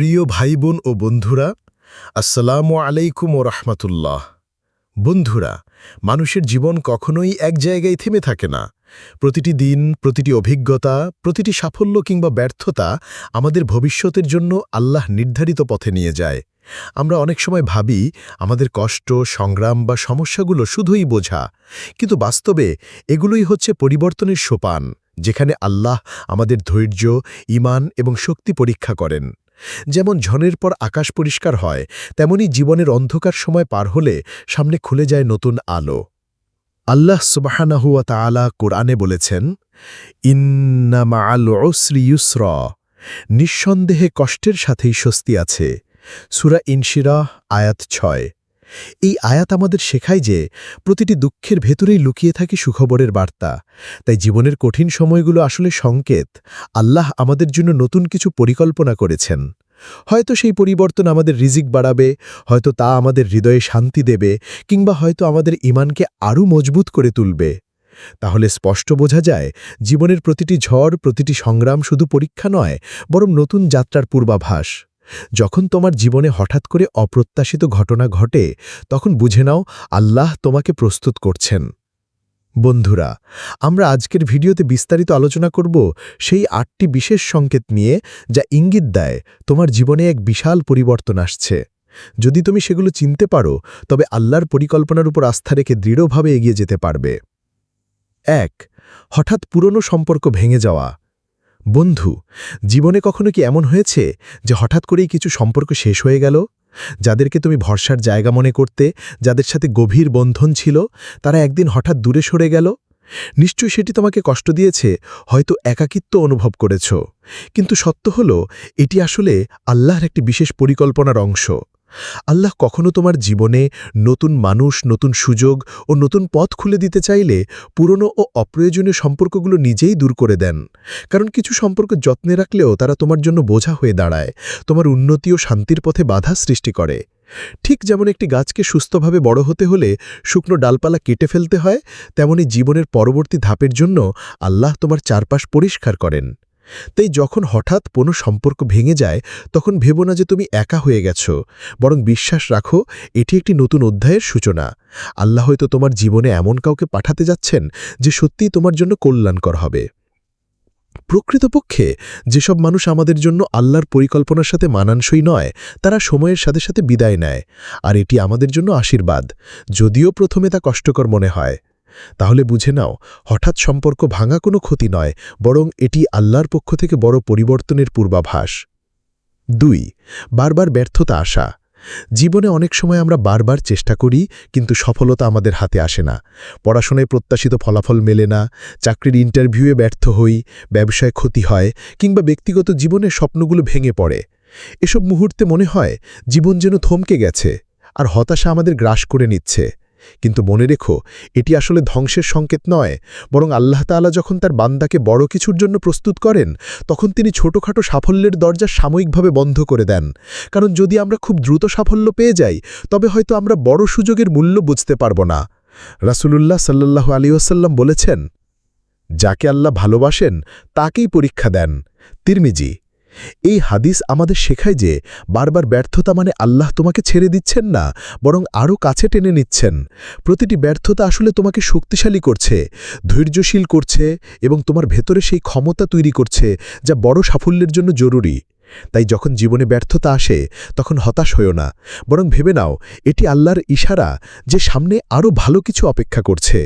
প্রিয় ভাই বোন ও বন্ধুরা, আসসালামু আলাইকুম ও রহমতুল্লাহ। বন্ধুরা, মানুষের জীবন কখনোই এক জায়গায় থেমে থাকে না। প্রতিটি দিন, প্রতিটি অভিজ্ঞতা, প্রতিটি সাফল্য কিংবা ব্যর্থতা আমাদের ভবিষ্যতের জন্য আল্লাহ নির্ধারিত পথে নিয়ে যায়। আমরা অনেক সময় ভাবি, আমাদের কষ্ট, সংগ্রাম বা সমস্যাগুলো শুধুই বোঝা, কিন্তু বাস্তবে এগুলোই হচ্ছে পরিবর্তনের সোপান, যেখানে আল্লাহ আমাদের ধৈর্য ইমান এবং শক্তি পরীক্ষা করেন। যেমন ঝনের পর আকাশ পরিষ্কার হয়, তেমনি জীবনের অন্ধকার সময় পার হলে সামনে খুলে যায় নতুন আলো। আল্লাহ সুবাহানাহুয়া তালা কোরআনে বলেছেন, ইন্নামা আল ওসরিউসর নিঃসন্দেহে কষ্টের সাথেই স্বস্তি আছে। সুরা ইনশিরা আয়াত ছয়। এই আয়াত আমাদের শেখায় যে প্রতিটি দুঃখের ভেতরেই লুকিয়ে থাকে সুখবরের বার্তা। তাই জীবনের কঠিন সময়গুলো আসলে সংকেত। আল্লাহ আমাদের জন্য নতুন কিছু পরিকল্পনা করেছেন। হয়তো সেই পরিবর্তন আমাদের রিজিক বাড়াবে, হয়তো তা আমাদের হৃদয়ে শান্তি দেবে, কিংবা হয়তো আমাদের ইমানকে আরও মজবুত করে তুলবে। তাহলে স্পষ্ট বোঝা যায়, জীবনের প্রতিটি ঝড়, প্রতিটি সংগ্রাম শুধু পরীক্ষা নয়, বরং নতুন যাত্রার পূর্বাভাস। যখন তোমার জীবনে হঠাৎ করে অপ্রত্যাশিত ঘটনা ঘটে, তখন বুঝে নাও আল্লাহ তোমাকে প্রস্তুত করছেন। বন্ধুরা, আমরা আজকের ভিডিওতে বিস্তারিত আলোচনা করব সেই আটটি বিশেষ সংকেত নিয়ে যা ইঙ্গিত দেয় তোমার জীবনে এক বিশাল পরিবর্তন আসছে। যদি তুমি সেগুলো চিনতে পারো, তবে আল্লাহর পরিকল্পনার উপর আস্থা রেখে দৃঢ়ভাবে এগিয়ে যেতে পারবে। এক, হঠাৎ পুরনো সম্পর্ক ভেঙে যাওয়া। বন্ধু, জীবনে কখনো কি এমন হয়েছে যে হঠাৎ করেই কিছু সম্পর্ক শেষ হয়ে গেল? যাদেরকে তুমি ভরসার জায়গা মনে করতে, যাদের সাথে গভীর বন্ধন ছিল, তারা একদিন হঠাৎ দূরে সরে গেল? নিশ্চয়ই সেটি তোমাকে কষ্ট দিয়েছে, হয়তো একাকিত্ব অনুভব করেছ। কিন্তু সত্য হল, এটি আসলে আল্লাহর একটি বিশেষ পরিকল্পনার অংশ। আল্লাহ কখনো তোমার জীবনে নতুন মানুষ, নতুন সুযোগ ও নতুন পথ খুলে দিতে চাইলে পুরনো ও অপ্রয়োজনীয় সম্পর্কগুলো নিজেই দূর করে দেন। কারণ কিছু সম্পর্ক যত্নে রাখলেও তারা তোমার জন্য বোঝা হয়ে দাঁড়ায়, তোমার উন্নতি ও শান্তির পথে বাধা সৃষ্টি করে। ঠিক যেমন একটি গাছকে সুস্থভাবে বড় হতে হলে শুকনো ডালপালা কেটে ফেলতে হয়, তেমনি জীবনের পরবর্তী ধাপের জন্য আল্লাহ তোমার চারপাশ পরিষ্কার করেন। তাই যখন হঠাৎ কোনো সম্পর্ক ভেঙে যায়, তখন ভেবো না যে তুমি একা হয়ে গেছ। বরং বিশ্বাস রাখো, এটি একটি নতুন অধ্যায়ের সূচনা। আল্লাহ হয়তো তোমার জীবনে এমন কাউকে পাঠাতে যাচ্ছেন যে সত্যিই তোমার জন্য কল্যাণকর হবে। প্রকৃতপক্ষে, যেসব মানুষ আমাদের জন্য আল্লাহর পরিকল্পনার সাথে মানানসই নয়, তারা সময়ের সাথে সাথে বিদায় নেয়। আর এটি আমাদের জন্য আশীর্বাদ, যদিও প্রথমে তা কষ্টকর মনে হয়। তাহলে বুঝে নাও, হঠাৎ সম্পর্ক ভাঙা কোনো ক্ষতি নয়, বরং এটি আল্লাহর পক্ষ থেকে বড় পরিবর্তনের পূর্বাভাস। দুই, বারবার ব্যর্থতা আসা। জীবনে অনেক সময় আমরা বারবার চেষ্টা করি, কিন্তু সফলতা আমাদের হাতে আসে না। পড়াশোনায় প্রত্যাশিত ফলাফল মেলে না, চাকরির ইন্টারভিউয়ে ব্যর্থ হই, ব্যবসায় ক্ষতি হয়, কিংবা ব্যক্তিগত জীবনের স্বপ্নগুলো ভেঙে পড়ে। এসব মুহূর্তে মনে হয়, জীবন যেন থমকে গেছে, আর হতাশা আমাদের গ্রাস করে নিচ্ছে। কিন্তু মনে রেখো, এটি আসলে ধ্বংসের সংকেত নয়, বরং আল্লাহ তাআলা যখন তার বান্দাকে বড় কিছুর জন্য প্রস্তুত করেন, তখন তিনি ছোটখাটো সাফল্যের দরজা সাময়িকভাবে বন্ধ করে দেন। কারণ যদি আমরা খুব দ্রুত সাফল্য পেয়ে যাই, তবে হয়তো আমরা বড় সুযোগের মূল্য বুঝতে পারব না। রাসূলুল্লাহ সাল্লাহ আলিউসাল্লাম বলেছেন, যাকে আল্লাহ ভালোবাসেন, তাকেই পরীক্ষা দেন। তিরমিজি এই হাদিস আমাদের শেখায় যে বারবার ব্যর্থতা মানে আল্লাহ তোমাকে ছেড়ে দিচ্ছেন না, বরং আরও কাছে টেনে নিচ্ছেন। প্রতিটি ব্যর্থতা আসলে তোমাকে শক্তিশালী করছে, ধৈর্যশীল করছে এবং তোমার ভেতরে সেই ক্ষমতা তৈরি করছে যা বড় সাফল্যের জন্য জরুরি। তাই যখন জীবনে ব্যর্থতা আসে, তখন হতাশ হয়েও না, বরং ভেবে নাও, এটি আল্লাহর ইশারা যে সামনে আরও ভালো কিছু অপেক্ষা করছে।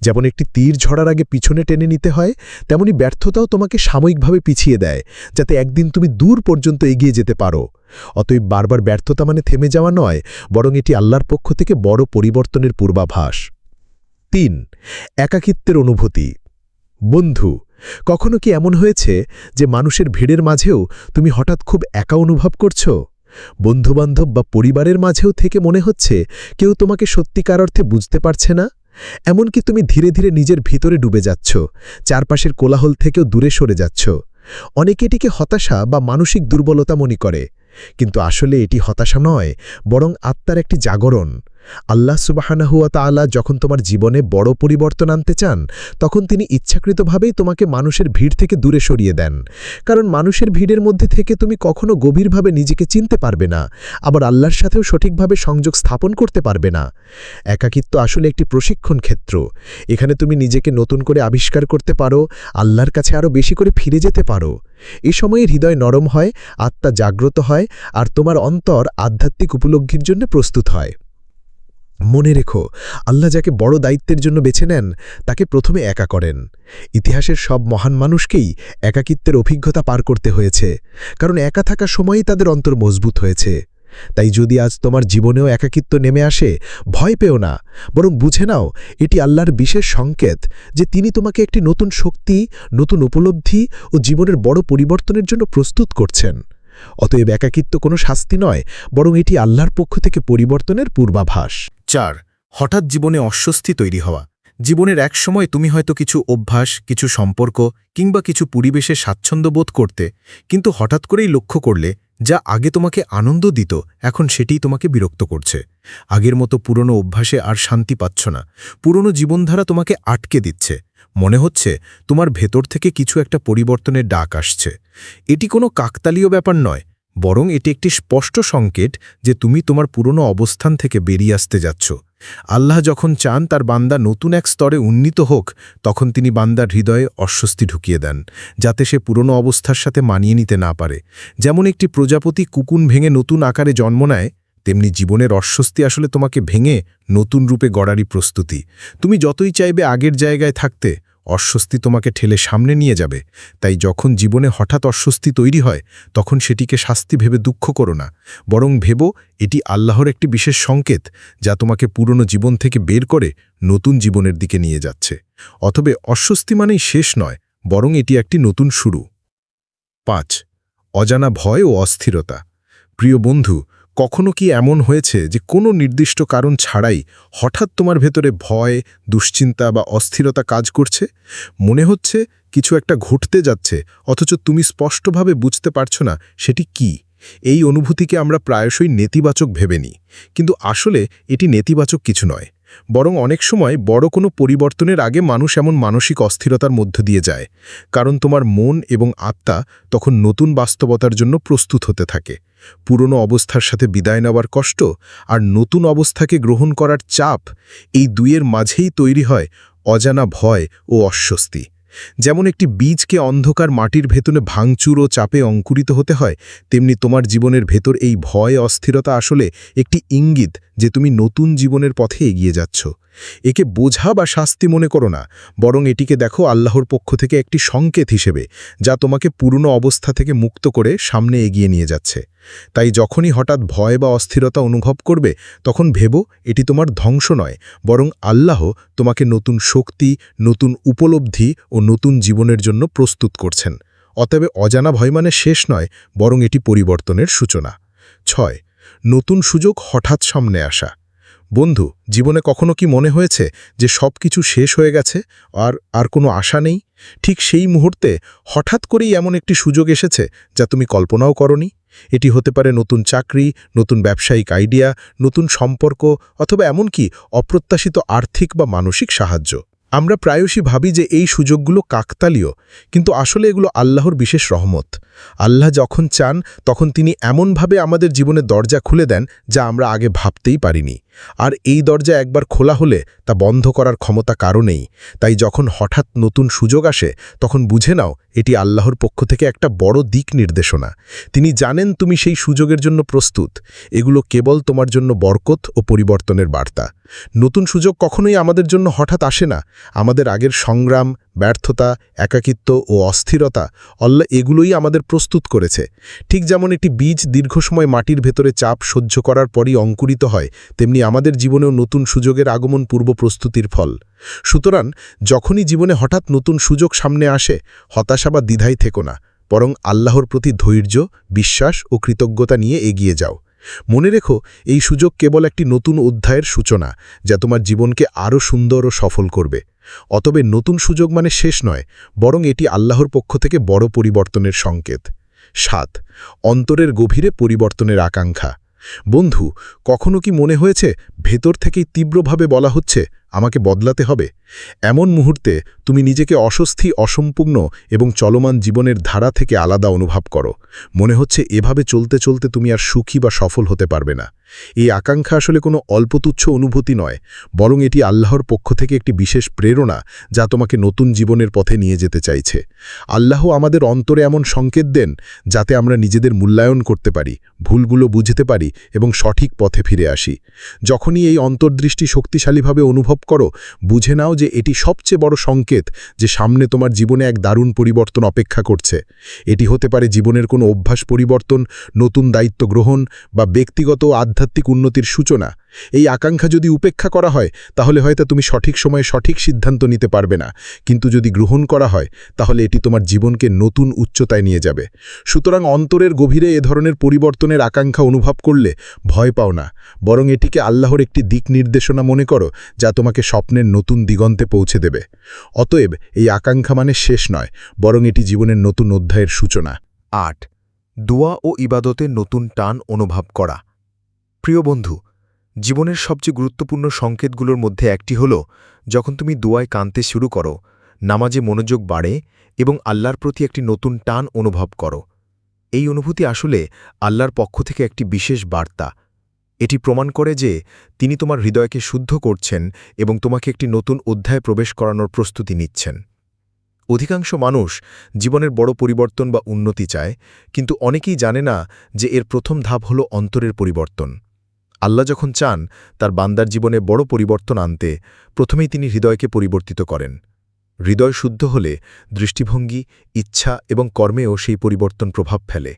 যেমন একটি তীর ঝড়ার আগে পিছনে টেনে নিতে হয়, তেমনি ব্যর্থতাও তোমাকে সাময়িকভাবে পিছিয়ে দেয়, যাতে একদিন তুমি দূর পর্যন্ত এগিয়ে যেতে পারো। অতএব বারবার ব্যর্থতা মানে থেমে যাওয়া নয়, বরং এটি আল্লাহর পক্ষ থেকে বড় পরিবর্তনের পূর্বাভাস। তিন, একাকিত্বের অনুভূতি। বন্ধু, কখনো কি এমন হয়েছে যে মানুষের ভিড়ের মাঝেও তুমি হঠাৎ খুব একা অনুভব করছ? বন্ধুবান্ধব বা পরিবারের মাঝেও থেকে মনে হচ্ছে কেউ তোমাকে সত্যিকার অর্থে বুঝতে পারছে না? এমনকি তুমি ধীরে ধীরে নিজের ভিতরে ডুবে যাচ্ছ, চারপাশের কোলাহল থেকেও দূরে সরে যাচ্ছ। অনেকে এটিকে হতাশা বা মানসিক দুর্বলতা মনে করে, কিন্তু আসলে এটি হতাশা নয়, বরং আত্মার একটি জাগরণ। আল্লাহ সুবাহানাহুয়া তাআলা যখন তোমার জীবনে বড় পরিবর্তন আনতে চান, তখন তিনি ইচ্ছাকৃতভাবেই তোমাকে মানুষের ভিড় থেকে দূরে সরিয়ে দেন। কারণ মানুষের ভিড়ের মধ্যে থেকে তুমি কখনো গভীরভাবে নিজেকে চিনতে পারবে না, আবার আল্লাহর সাথেও সঠিকভাবে সংযোগ স্থাপন করতে পারবে না। একাকিত্ব আসলে একটি প্রশিক্ষণ ক্ষেত্র। এখানে তুমি নিজেকে নতুন করে আবিষ্কার করতে পারো, আল্লাহর কাছে আরও বেশি করে ফিরে যেতে পারো। এ সময়ে হৃদয় নরম হয়, আত্মা জাগ্রত হয়, আর তোমার অন্তর আধ্যাত্মিক উপলব্ধির জন্য প্রস্তুত হয়। মনে রেখো, আল্লাহ যাকে বড় দায়িত্বের জন্য বেছে নেন, তাকে প্রথমে একা করেন। ইতিহাসের সব মহান মানুষকেই একাকিত্বের অভিজ্ঞতা পার করতে হয়েছে, কারণ একা থাকার সময়ই তাদের অন্তর মজবুত হয়েছে। তাই যদি আজ তোমার জীবনেও একাকিত্ব নেমে আসে, ভয় পেও না, বরং বুঝে নাও, এটি আল্লাহর বিশেষ সংকেত যে তিনি তোমাকে একটি নতুন শক্তি, নতুন উপলব্ধি ও জীবনের বড় পরিবর্তনের জন্য প্রস্তুত করছেন। অতএব একাকিত্ব কোনো শাস্তি নয়, বরং এটি আল্লাহর পক্ষ থেকে পরিবর্তনের পূর্বাভাস। চার, হঠাৎ জীবনে অস্বস্তি তৈরি হওয়া। জীবনের এক সময় তুমি হয়তো কিছু অভ্যাস, কিছু সম্পর্ক কিংবা কিছু পরিবেশে স্বাচ্ছন্দ্য বোধ করতে, কিন্তু হঠাৎ করেই লক্ষ্য করলে যা আগে তোমাকে আনন্দ দিত, এখন সেটিই তোমাকে বিরক্ত করছে। আগের মতো পুরনো অভ্যাসে আর শান্তি পাচ্ছ না। পুরনো জীবনধারা তোমাকে আটকে দিচ্ছে। মনে হচ্ছে তোমার ভেতর থেকে কিছু একটা পরিবর্তনের ডাক আসছে। এটি কোনো কাকতালীয় ব্যাপার নয়। বরং এটি একটি স্পষ্ট সংকেত যে তুমি তোমার পুরনো অবস্থান থেকে বেরিয়ে আসতে যাচ্ছ। আল্লাহ যখন চান তার বান্দা নতুন এক স্তরে উন্নীত হোক, তখন তিনি বান্দার হৃদয়ে অস্বস্তি ঢুকিয়ে দেন, যাতে সে পুরনো অবস্থার সাথে মানিয়ে নিতে না পারে। যেমন একটি প্রজাপতি কুকুন ভেঙে নতুন আকারে জন্ম নেয়, তেমনি জীবনের অস্বস্তি আসলে তোমাকে ভেঙে নতুন রূপে গড়ারই প্রস্তুতি। তুমি যতই চাইবে আগের জায়গায় থাকতে অস্বস্তি তোমাকে ঠেলে সামনে নিয়ে যাবে। তাই যখন জীবনে হঠাৎ অস্বস্তি তৈরি হয়, তখন সেটিকে শাস্তি ভেবে দুঃখ করো না। বরং ভেবো, এটি আল্লাহর একটি বিশেষ সংকেত, যা তোমাকে পুরনো জীবন থেকে বের করে নতুন জীবনের দিকে নিয়ে যাচ্ছে। অথবে অস্বস্তি মানেই শেষ নয়, বরং এটি একটি নতুন শুরু। পাঁচ, অজানা ভয় ও অস্থিরতা। প্রিয় বন্ধু কখনো কি এমন হয়েছে যে কোনো নির্দিষ্ট কারণ ছাড়াই হঠাৎ তোমার ভেতরে ভয়, দুশ্চিন্তা বা অস্থিরতা কাজ করছে? মনে হচ্ছে কিছু একটা ঘটতে যাচ্ছে, অথচ তুমি স্পষ্টভাবে বুঝতে পারছ না সেটি কি। এই অনুভূতিকে আমরা প্রায়শই নেতিবাচক ভেবে নিই। কিন্তু আসলে এটি নেতিবাচক কিছু নয়। বরং অনেক সময় বড় কোনো পরিবর্তনের আগে মানুষ এমন মানসিক অস্থিরতার মধ্য দিয়ে যায়। কারণ তোমার মন এবং আত্মা তখন নতুন বাস্তবতার জন্য প্রস্তুত হতে থাকে। পুরনো অবস্থার সাথে বিদায় নেওয়ার কষ্ট আর নতুন অবস্থাকে গ্রহণ করার চাপ এই দুইয়ের মাঝেই তৈরি হয় অজানা ভয় ও অস্বস্তি। যেমন একটি বীজকে অন্ধকার মাটির ভেতরে ভাঙচুর ও চাপে অঙ্কুরিত হতে হয়, তেমনি তোমার জীবনের ভেতর এই ভয় অস্থিরতা আসলে একটি ইঙ্গিত যে তুমি নতুন জীবনের পথে এগিয়ে যাচ্ছ। একে বোঝা বা শাস্তি মনে করো না, বরং এটিকে দেখো আল্লাহর পক্ষ থেকে একটি সংকেত হিসেবে, যা তোমাকে পুরনো অবস্থা থেকে মুক্ত করে সামনে এগিয়ে নিয়ে যাচ্ছে। তাই যখনই হঠাৎ ভয় বা অস্থিরতা অনুভব করবে, তখন ভেবো এটি তোমার ধ্বংস নয়, বরং আল্লাহ তোমাকে নতুন শক্তি, নতুন উপলব্ধি ও নতুন জীবনের জন্য প্রস্তুত করছেন। অতএব অজানা ভয় মানে শেষ নয়, বরং এটি পরিবর্তনের সূচনা। ছয়, নতুন সুযোগ হঠাৎ সামনে আসা। বন্ধু, জীবনে কখনো কি মনে হয়েছে যে সব কিছু শেষ হয়ে গেছে আর আর কোনো আশা নেই? ঠিক সেই মুহূর্তে হঠাৎ করেই এমন একটি সুযোগ এসেছে যা তুমি কল্পনাও করনি? এটি হতে পারে নতুন চাকরি, নতুন ব্যবসায়িক আইডিয়া, নতুন সম্পর্ক অথবা এমনকি অপ্রত্যাশিত আর্থিক বা মানসিক সাহায্য। আমরা প্রায়শই ভাবি যে এই সুযোগগুলো কাকতালীয়, কিন্তু আসলে এগুলো আল্লাহর বিশেষ রহমত। আল্লাহ যখন চান, তখন তিনি এমনভাবে আমাদের জীবনে দরজা খুলে দেন যা আমরা আগে ভাবতেই পারিনি। আর এই দরজা একবার খোলা হলে তা বন্ধ করার ক্ষমতা কারণেই তাই যখন হঠাৎ নতুন সুযোগ আসে, তখন বুঝে নাও, এটি আল্লাহর পক্ষ থেকে একটা বড় দিক নির্দেশনা। তিনি জানেন তুমি সেই সুযোগের জন্য প্রস্তুত। এগুলো কেবল তোমার জন্য বরকত ও পরিবর্তনের বার্তা। নতুন সুযোগ কখনোই আমাদের জন্য হঠাৎ আসে না। আমাদের আগের সংগ্রাম, ব্যর্থতা, একাকিত্ব ও অস্থিরতা অল্লা এগুলোই আমাদের প্রস্তুত করেছে। ঠিক যেমন একটি বীজ দীর্ঘ সময় মাটির ভেতরে চাপ সহ্য করার পরই অঙ্কুরিত হয়, তেমনি আমাদের জীবনেও নতুন সুযোগের আগমন পূর্ব প্রস্তুতির ফল। সুতরাং, যখনই জীবনে হঠাৎ নতুন সুযোগ সামনে আসে, হতাশা বা দ্বিধাই থেকো না, বরং আল্লাহর প্রতি ধৈর্য, বিশ্বাস ও কৃতজ্ঞতা নিয়ে এগিয়ে যাও। মনে রেখো, এই সুযোগ কেবল একটি নতুন অধ্যায়ের সূচনা, যা তোমার জীবনকে আরও সুন্দর ও সফল করবে। অতবে নতুন সুযোগ মানে শেষ নয়, বরং এটি আল্লাহর পক্ষ থেকে বড় পরিবর্তনের সংকেত। সাত, অন্তরের গভীরে পরিবর্তনের আকাঙ্ক্ষা। বন্ধু, কখনো কি মনে হয়েছে, ভেতর থেকেই তীব্রভাবে বলা হচ্ছে আমাকে বদলাতে হবে। এমন মুহূর্তে তুমি নিজেকে অস্বস্তি, অসম্পূর্ণ এবং চলমান জীবনের ধারা থেকে আলাদা অনুভব করো। মনে হচ্ছে এভাবে চলতে চলতে তুমি আর সুখী বা সফল হতে পারবে না। এই আকাঙ্ক্ষা আসলে কোনো অল্পতুচ্ছ অনুভূতি নয়, বরং এটি আল্লাহর পক্ষ থেকে একটি বিশেষ প্রেরণা যা তোমাকে নতুন জীবনের পথে নিয়ে যেতে চাইছে। আল্লাহ আমাদের অন্তরে এমন সংকেত দেন যাতে আমরা নিজেদের মূল্যায়ন করতে পারি, ভুলগুলো বুঝতে পারি এবং সঠিক পথে ফিরে আসি। যখনই এই অন্তর্দৃষ্টি শক্তিশালীভাবে অনুভব করো, বুঝে নাও যে এটি সবচেয়ে বড় সংকেত যে সামনে তোমার জীবনে এক দারুণ পরিবর্তন অপেক্ষা করছে। এটি হতে পারে জীবনের কোনো অভ্যাস পরিবর্তন, নতুন দায়িত্ব গ্রহণ বা ব্যক্তিগত আধ্যাত্মিক উন্নতির সূচনা। এই আকাঙ্ক্ষা যদি উপেক্ষা করা হয়, তাহলে হয়তো তুমি সঠিক সময়ে সঠিক সিদ্ধান্ত নিতে পারবে না। কিন্তু যদি গ্রহণ করা হয়, তাহলে এটি তোমার জীবনকে নতুন উচ্চতায় নিয়ে যাবে। সুতরাং অন্তরের গভীরে এ ধরনের পরিবর্তনের আকাঙ্ক্ষা অনুভব করলে ভয় পাও না। বরং এটিকে আল্লাহর একটি দিক নির্দেশনা মনে করো, যা তোমাকে স্বপ্নের নতুন দিগন্তে পৌঁছে দেবে। অতএব এই আকাঙ্ক্ষা মানে শেষ নয়, বরং এটি জীবনের নতুন অধ্যায়ের সূচনা। আট। দোয়া ও ইবাদতের নতুন টান অনুভব করা। প্রিয় বন্ধু জীবনের সবচেয়ে গুরুত্বপূর্ণ সংকেতগুলোর মধ্যে একটি হল, যখন তুমি দোয়ায় কানতে শুরু করো, নামাজে মনোযোগ বাড়ে এবং আল্লাহর প্রতি একটি নতুন টান অনুভব করো। এই অনুভূতি আসলে আল্লাহর পক্ষ থেকে একটি বিশেষ বার্তা। এটি প্রমাণ করে যে তিনি তোমার হৃদয়কে শুদ্ধ করছেন এবং তোমাকে একটি নতুন অধ্যায়ে প্রবেশ করানোর প্রস্তুতি নিচ্ছেন। অধিকাংশ মানুষ জীবনের বড় পরিবর্তন বা উন্নতি চায়, কিন্তু অনেকেই জানে না যে এর প্রথম ধাপ হল অন্তরের পরিবর্তন। আল্লাহ যখন চান, তার বান্দার জীবনে বড় পরিবর্তন আনতে, প্রথমেই তিনি হৃদয়কে পরিবর্তিত করেন। হৃদয় শুদ্ধ হলে দৃষ্টিভঙ্গি, ইচ্ছা এবং কর্মেও সেই পরিবর্তন প্রভাব ফেলে।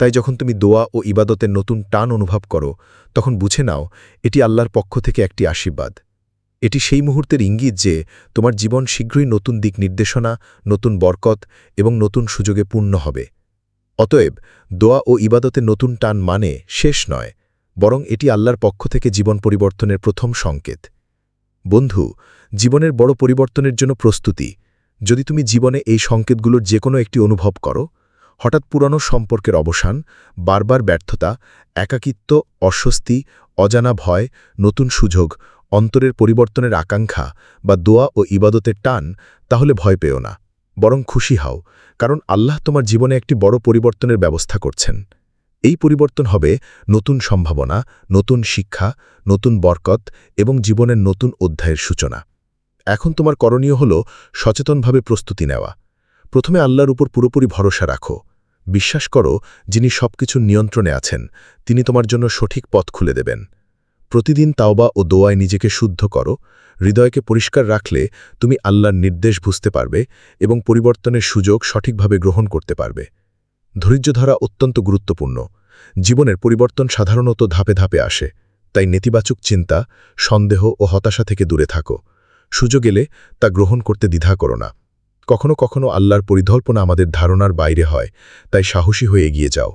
তাই যখন তুমি দোয়া ও ইবাদতের নতুন টান অনুভব করো, তখন বুঝে নাও, এটি আল্লাহর পক্ষ থেকে একটি আশীর্বাদ। এটি সেই মুহূর্তের ইঙ্গিত যে, তোমার জীবন শীঘ্রই নতুন দিক নির্দেশনা, নতুন বরকত এবং নতুন সুযোগে পূর্ণ হবে। অতএব, দোয়া ও ইবাদতের নতুন টান মানে শেষ নয় বরং এটি আল্লাহর পক্ষ থেকে জীবন পরিবর্তনের প্রথম সংকেত। বন্ধু, জীবনের বড় পরিবর্তনের জন্য প্রস্তুতি। যদি তুমি জীবনে এই সংকেতগুলোর যে কোনো একটি অনুভব করো, হঠাৎ পুরানো সম্পর্কের অবসান, বারবার ব্যর্থতা, একাকিত্ব, অস্বস্তি, অজানা ভয়, নতুন সুযোগ, অন্তরের পরিবর্তনের আকাঙ্ক্ষা বা দোয়া ও ইবাদতের টান, তাহলে ভয় পেও না। বরং খুশি হও, কারণ আল্লাহ তোমার জীবনে একটি বড় পরিবর্তনের ব্যবস্থা করছেন। এই পরিবর্তন হবে নতুন সম্ভাবনা, নতুন শিক্ষা, নতুন বরকত এবং জীবনের নতুন অধ্যায়ের সূচনা। এখন তোমার করণীয় হল সচেতনভাবে প্রস্তুতি নেওয়া। প্রথমে আল্লাহর উপর পুরোপুরি ভরসা রাখো। বিশ্বাস করো যিনি সবকিছুর নিয়ন্ত্রণে আছেন, তিনি তোমার জন্য সঠিক পথ খুলে দেবেন। প্রতিদিন তাওবা ও দোয়ায় নিজেকে শুদ্ধ করো। হৃদয়কে পরিষ্কার রাখলে তুমি আল্লাহর নির্দেশ বুঝতে পারবে এবং পরিবর্তনের সুযোগ সঠিকভাবে গ্রহণ করতে পারবে। ধৈর্য ধরা অত্যন্ত গুরুত্বপূর্ণ। জীবনের পরিবর্তন সাধারণত ধাপে ধাপে আসে, তাই নেতিবাচক চিন্তা, সন্দেহ ও হতাশা থেকে দূরে থাকো। সুযোগ এলে তা গ্রহণ করতে দ্বিধা করো না। কখনো কখনো আল্লাহর পরিকল্পনা আমাদের ধারণার বাইরে হয়, তাই সাহসী হয়ে এগিয়ে যাও।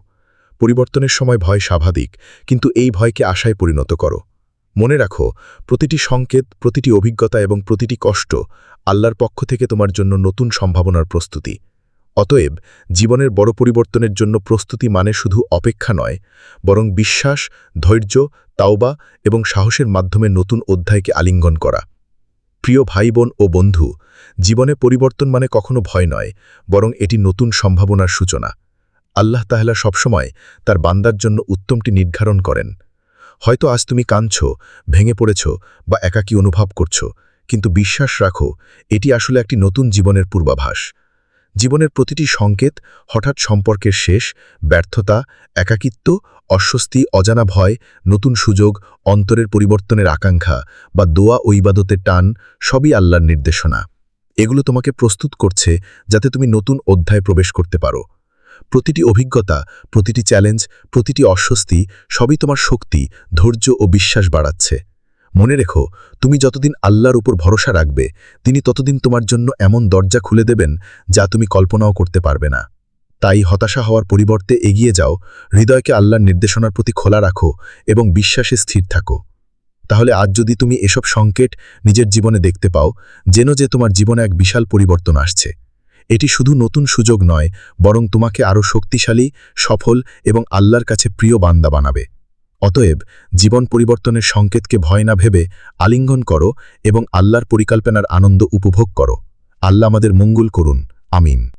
পরিবর্তনের সময় ভয় স্বাভাবিক, কিন্তু এই ভয়কে আশায় পরিণত করো। মনে রাখো, প্রতিটি সংকেত, প্রতিটি অভিজ্ঞতা এবং প্রতিটি কষ্ট আল্লাহর পক্ষ থেকে তোমার জন্য নতুন সম্ভাবনার প্রস্তুতি। অতএব জীবনের বড় পরিবর্তনের জন্য প্রস্তুতি মানে শুধু অপেক্ষা নয়, বরং বিশ্বাস, ধৈর্য, তাওবা এবং সাহসের মাধ্যমে নতুন অধ্যায়কে আলিঙ্গন করা। প্রিয় ভাই বোন ও বন্ধু, জীবনে পরিবর্তন মানে কখনো ভয় নয়, বরং এটি নতুন সম্ভাবনার সূচনা। আল্লাহ তাহলা সবসময় তার বান্দার জন্য উত্তমটি নির্ধারণ করেন। হয়তো আজ তুমি কাঁদছ, ভেঙে পড়েছ বা একাকী অনুভব করছ, কিন্তু বিশ্বাস রাখো, এটি আসলে একটি নতুন জীবনের পূর্বাভাস। জীবনের প্রতিটি সংকেত হঠাৎ সম্পর্কের শেষ, ব্যর্থতা, একাকিত্ব, অস্বস্তি, অজানা ভয়, নতুন সুযোগ, অন্তরের পরিবর্তনের আকাঙ্ক্ষা বা দোয়া ও ইবাদতের টান সবই আল্লাহর নির্দেশনা। এগুলো তোমাকে প্রস্তুত করছে যাতে তুমি নতুন অধ্যায় প্রবেশ করতে পারো। প্রতিটি অভিজ্ঞতা, প্রতিটি চ্যালেঞ্জ, প্রতিটি অস্বস্তি সবই তোমার শক্তি, ধৈর্য ও বিশ্বাস বাড়াচ্ছে। মনে রেখো, তুমি যতদিন আল্লাহর উপর ভরসা রাখবে, তিনি ততদিন তোমার জন্য এমন দরজা খুলে দেবেন যা তুমি কল্পনাও করতে পারবে না। তাই হতাশা হওয়ার পরিবর্তে এগিয়ে যাও, হৃদয়কে আল্লাহর নির্দেশনার প্রতি খোলা রাখো এবং বিশ্বাসে স্থির থাকো। তাহলে আজ যদি তুমি এসব সংকেট নিজের জীবনে দেখতে পাও, যেন যে তোমার জীবনে এক বিশাল পরিবর্তন আসছে। এটি শুধু নতুন সুযোগ নয়, বরং তোমাকে আরও শক্তিশালী, সফল এবং আল্লাহর কাছে প্রিয় বান্দা বানাবে। অতএব জীবন পরিবর্তনের সংকেতকে ভয় না ভেবে আলিঙ্গন করো এবং আল্লাহর পরিকল্পনার আনন্দ উপভোগ করো। আল্লাহ আমাদের মঙ্গল করুন। আমিন।